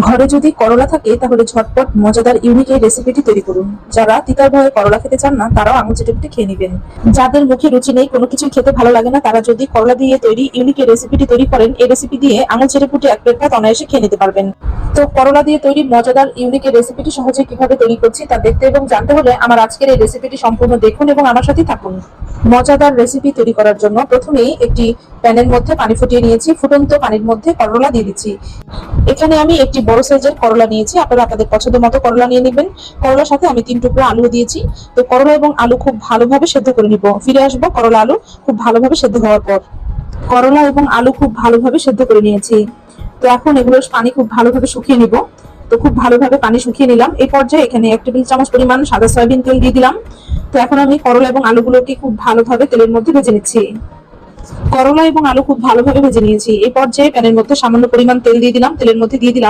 ঘরে যদি করলা থাকে, তাহলে ঝটপট মজাদার ইউনিক এই রেসিপিটি তৈরি করুন। যারা তিতার ভয়ে করলা খেতে চান না, তারাও আঙুল চেটে পিটে খেয়ে নেবেন। যাদের মুখে রুচি নেই, কোনো কিছু খেতে ভালো লাগে না, তারা যদি করলা দিয়ে তৈরি ইউনিক এই রেসিপিটি তৈরি করেন, এই রেসিপি দিয়ে আঙুল চেটে পুটে এক প্লেট ভাত অনায়াসে খেয়ে নিতে পারবেন। তো করলা দিয়ে তৈরি মজাদার ইউনিক এই রেসিপিটি সহজে কীভাবে তৈরি করছি তা দেখতে এবং জানতে হলে আমার আজকের এই রেসিপিটি সম্পূর্ণ দেখুন এবং আমার সাথে থাকুন। মজাদার রেসিপি তৈরি করার জন্য প্রথমেই একটি প্যানের মধ্যে পানি ফুটিয়ে নিয়েছি। ফুটন্ত পানির মধ্যে করলা দিয়ে দিচ্ছি। এখানে আমি একটি বড় সাইজের করলা নিয়েছি। আপনারা আপনাদের পছন্দ মতো করলা নিয়ে নেবেন। করলার সাথে আমি তিন টুকরো আলু দিয়েছি। তো করলা এবং আলু খুব ভালোভাবে সেদ্ধ করে নিব। ফিরে আসব করলা আলু খুব ভালোভাবে সেদ্ধ হওয়ার পর। করলা এবং আলু খুব ভালোভাবে সেদ্ধ করে নিয়েছি। তো এখন এগুলোর পানি খুব ভালোভাবে শুকিয়ে নিব। তো খুব ভালোভাবে পানি শুকিয়ে নিলাম। এই পর্যায়ে এখানে এক টেবিল চামচ পরিমাণ সাদা সয়াবিন তেল দিয়ে দিলাম। তো এখন আমি করলা এবং আলুগুলোকে খুব ভালোভাবে তেলের মধ্যে ভেজে নিচ্ছি। করলা এবং আলু খুব ভালোভাবে ভেজে নিয়েছি। এই পর্যায়ে প্যানের মধ্যে সামান্য পরিমাণ তেল দিয়ে দিলাম। তেলের মধ্যে দিয়ে দিলাম